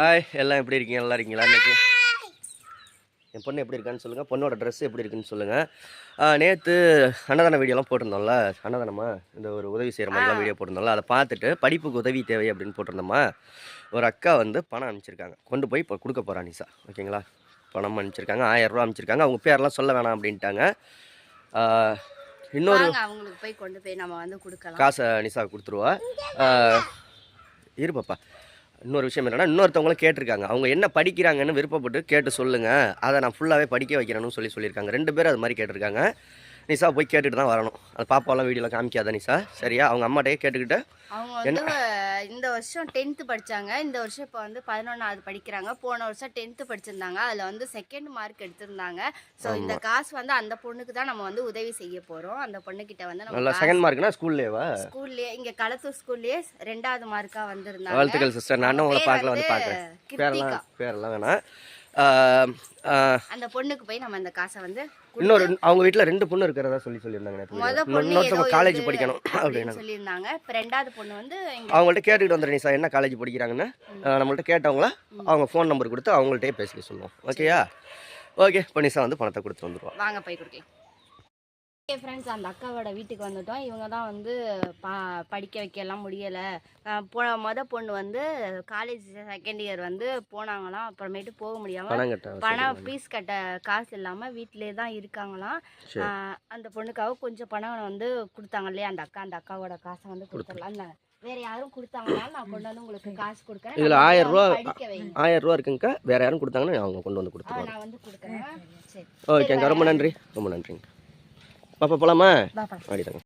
Hi எல்லாம் எப்படி இருக்கீங்க? நல்லா இருக்கீங்களா இன்னைக்கு? என் பொண்ணு எப்படி இருக்கான்னு சொல்லுங்கள் பொண்ணோட ட்ரெஸ் எப்படி இருக்குன்னு சொல்லுங்கள் நேற்று அன்னதான வீடியோலாம் போட்டிருந்தோம்ல? அன்னதானமா? இந்த ஒரு உதவி செய்கிற மாதிரிலாம் வீடியோ போட்டிருந்தோம்ல? அதை பார்த்துட்டு படிப்புக்கு உதவி தேவை அப்படின்னு போட்டிருந்தோமா? ஒரு அக்கா வந்து பணம் அனுப்பிச்சிருக்காங்க. கொண்டு போய் இப்போ கொடுக்க போகிறா நிசா. ஓகேங்களா? பணம் அனுப்பிச்சிருக்காங்க. ஆயிரம் ரூபா அனுப்பிச்சிருக்காங்க. அவங்க பேரெல்லாம் சொல்ல வேணாம் அப்படின்ட்டாங்க. இன்னொரு வாங்க அவங்களுக்கு போய் கொண்டு போய் நம்ம வந்து கொடுக்கலாம். காசை நிசா கொடுத்துருவா. இரு பாப்பா. இன்னொரு விஷயம் என்னென்னா இன்னொருத்தவங்களும் கேட்டிருக்காங்க. அவங்க என்ன படிக்கிறாங்கன்னு விருப்பப்பட்டு கேட்டு சொல்லுங்கள் அதை நான் ஃபுல்லாகவே படிக்க வைக்கிறேன்னு சொல்லி சொல்லியிருக்காங்க. ரெண்டு பேரும் அது மாதிரி கேட்டிருக்காங்க. நிசா போய் கேட்டுட்டு தான் வரணும். அது பாப்பாலாம் வீடியோவில் காமிக்காத நிசா சரியா? அவங்க அம்மாட்டையே கேட்டுக்கிட்டு. அவங்க வந்து இந்த வருஷம் டென்த்து படிச்சாங்க. இந்த வருஷம் இப்போ வந்து பதினொன்றாவது படிக்கிறாங்க. போன வருஷம் டென்த்து படிச்சிருந்தாங்க. அதில் வந்து செகண்ட் மார்க் எடுத்திருந்தாங்க. ஸோ இந்த காசு வந்து அந்த பொண்ணுக்கு தான் நம்ம வந்து உதவி செய்ய போகிறோம் அந்த பொண்ணுக்கிட்ட வந்து நம்ம செகண்ட் மார்க்னா ஸ்கூல்லேவா ஸ்கூல்லேயே இங்கே களத்தூர் ஸ்கூல்லேயே ரெண்டாவது மார்க்காக வந்திருந்தாங்க. வாழ்த்துக்கள் சிஸ்டர் நானும் உங்களை பேர் பார்க்கல வந்து பார்க்குறேன். பேரெல்லாம் பேரெல்லாம் வேணாம். அந்த பொண்ணுக்கு போய் நம்ம இந்த காசை வந்து இன்னொரு அவங்க வீட்டில் ரெண்டு பொண்ணு இருக்கிறதா சொல்லி சொல்லியிருந்தாங்க இன்னொருத்தவங்க காலேஜ் படிக்கணும் அப்படின்னு சொல்லியிருந்தாங்க. இப்போ ரெண்டாவது பொண்ணு வந்து அவங்கள்ட்ட கேட்டுக்கிட்டு வந்துடுறேன் நிசா என்ன காலேஜ் படிக்கிறாங்கன்னு? நம்மள்ட்ட கேட்டவங்கள அவங்க ஃபோன் நம்பர் கொடுத்து அவங்கள்ட்டயே பேசிக்க சொல்லுவோம். ஓகேயா? ஓகே நிசா வந்து பணத்தை கொடுத்து வந்துடுவோம் வாங்க போய் கொடுக்கலாம். ஓகே ஃப்ரெண்ட்ஸ் அந்த அக்காவோட வீட்டுக்கு வந்துட்டோம். இவங்க தான் வந்து பா படிக்க வைக்கலாம் முடியலை. போ மொத பொண்ணு வந்து காலேஜ் செகண்ட் இயர் வந்து போனாங்களாம். அப்புறமேட்டு போக முடியாமல் பணம் ஃபீஸ் கட்ட காசு இல்லாமல் வீட்டிலே தான் இருக்காங்களாம். அந்த பொண்ணுக்காக கொஞ்சம் பணம் வந்து கொடுத்தாங்க இல்லையா? அந்த அக்கா அந்த அக்காவோட காசை வந்து கொடுத்துடலாம். வேற யாரும் கொடுத்தாங்கன்னா நான் கொண்டு வந்து உங்களுக்கு காசு கொடுக்குறேன். இதுல ஆயிரம் ரூபா ஆயிரம் ரூபா இருக்குங்கக்கா. வேற யாரும் கொடுத்தாங்கன்னா அவங்க கொண்டு வந்து கொடுத்துருவாங்க. நான் வந்து கொடுக்குறேன். சரி. ஓகேங்க ரொம்ப நன்றி. ரொம்ப நன்றிங்க. பாப்பா போலாமா? பாப்பா. அடிதாங்க